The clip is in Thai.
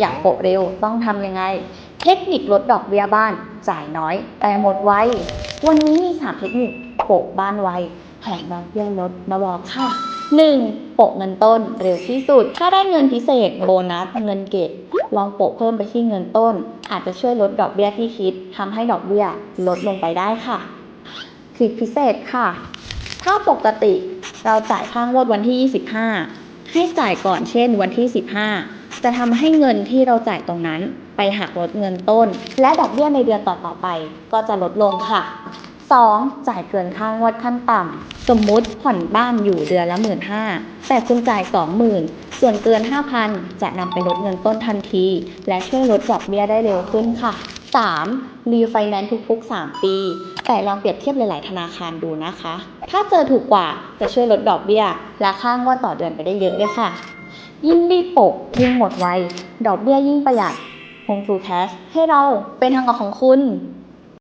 อยากโปะเร็วต้องทำยังไง เทคนิคลดดอกเบี้ยบ้านจ่ายน้อย แต่หมดไววันนี้มีสามเทคนิคโปะบ้านไวแผนดอกเบี้ยลดมาบอกค่ะ 1. โปะเงินต้นเร็วที่สุด ถ้าได้เงินพิเศษโบนัสเงินเก็บลองโปะเพิ่มไปที่เงินต้น อาจจะช่วยลดดอกเบี้ยที่คิดทำให้ดอกเบี้ยลดลงไปได้ค่ะคลิพิเศษค่ะ ถ้าปกติเราจ่ายค่างวดวันที่ 25 ให้จ่ายก่อนเช่นวันที่ 15 จะทำให้เงินที่เราจ่ายตรงนั้น ไปหักลดเงินต้น และดอกเบี้ยในเดือนต่อๆไป ก็จะลดลงค่ะ 2. จ่ายเกินค่างวดขั้นต่ำ สมมุติผ่อนบ้านอยู่เดือนละ 1 5ื่นแต่คุณจ่าย 20,000 ส่วนเกิน 5,000 จะนำไปลดเงินต้นทันที และช่วยลดดอกเบี้ยได้เร็วขึ้นค่ะ 3. รีไฟแนนซ์ทุกๆ 3 ปี แต่ลองเปรียบเทียบหลายๆ ธนาคารดูนะคะ ถ้าเจอถูกกว่าจะช่วยลดดอกเบี้ย และค่างวดต่อเดือนไปได้เยอะเลยค่ะ ยิ่งรีบโปกยิ่งหมดไว ดอกเบี้ยยิ่งประหยัด Home to Cash ให้เราเป็นทางออกของคุณ